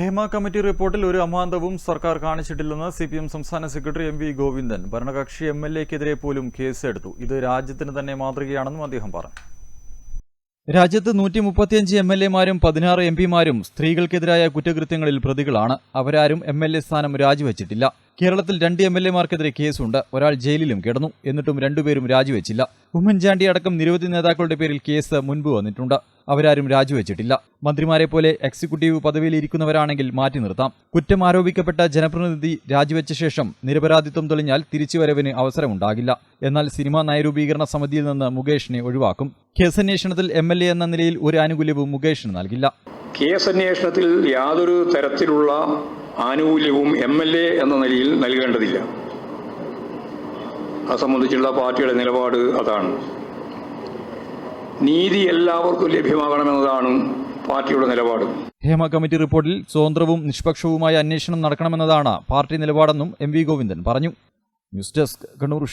Hema committee റിപ്പോർട്ടിൽ ഒരു അമാന്തവും സർക്കാർ കാണിച്ചിട്ടില്ലെന്ന് സി പി എം സംസ്ഥാന സെക്രട്ടറി എം വി ഗോവിന്ദൻ. ഭരണകക്ഷി എം എൽ എക്കെതിരെ പോലും കേസെടുത്തു. ഇത് രാജ്യത്തിന് തന്നെ മാതൃകയാണെന്നും അദ്ദേഹം പറഞ്ഞു. രാജ്യത്ത് നൂറ്റി മുപ്പത്തിയഞ്ച് എം എൽ എമാരും പതിനാറ് എം പിമാരും സ്ത്രീകൾക്കെതിരായ കുറ്റകൃത്യങ്ങളിൽ പ്രതികളാണ്. അവരാരും എം എൽ എ സ്ഥാനം രാജിവെച്ചിട്ടില്ല. കേരളത്തിൽ രണ്ട് എം എൽ എമാർക്കെതിരെ കേസുണ്ട്. ഒരാൾ ജയിലിലും കിടന്നു. എന്നിട്ടും രണ്ടുപേരും രാജിവെച്ചില്ല. ഉമ്മൻചാണ്ടി അടക്കം നിരവധി നേതാക്കളുടെ പേരിൽ കേസ് മുൻപ് വന്നിട്ടുണ്ട്. അവരാരും രാജിവെച്ചിട്ടില്ല. മന്ത്രിമാരെ പോലെ എക്സിക്യൂട്ടീവ് പദവിയിൽ ഇരിക്കുന്നവരാണെങ്കിൽ മാറ്റി നിർത്താം. കുറ്റം ആരോപിക്കപ്പെട്ട ജനപ്രതിനിധി രാജിവെച്ച ശേഷം നിരപരാധിത്വം തെളിഞ്ഞാൽ തിരിച്ചുവരവിന് അവസരമുണ്ടാകില്ല. എന്നാൽ സിനിമാ നയരൂപീകരണ സമിതിയിൽ നിന്ന് മുകേഷിനെ ഒഴിവാക്കും. കേസന്വേഷണത്തിൽ എം എൽ എ എന്ന നിലയിൽ ഒരു ആനുകൂല്യവും മുകേഷിന് നൽകില്ല. കേസ് അന്വേഷണത്തിൽ യാതൊരു തരത്തിലുള്ള ആനുകൂല്യവും എം എൽ എ എന്ന നിലയിൽ നൽകേണ്ടതില്ല. അത് സംബന്ധിച്ചുള്ള പാർട്ടിയുടെ നിലപാട് അതാണ്. നീതി എല്ലാവർക്കും ലഭ്യമാകണമെന്നതാണ് പാർട്ടിയുടെ നിലപാട്. ഹേമ കമ്മിറ്റി റിപ്പോർട്ടിൽ സ്വതന്ത്രവും നിഷ്പക്ഷവുമായ അന്വേഷണം നടക്കണമെന്നതാണ് പാർട്ടി നിലപാടെന്നും എം വി ഗോവിന്ദൻ പറഞ്ഞു. News desk Kannur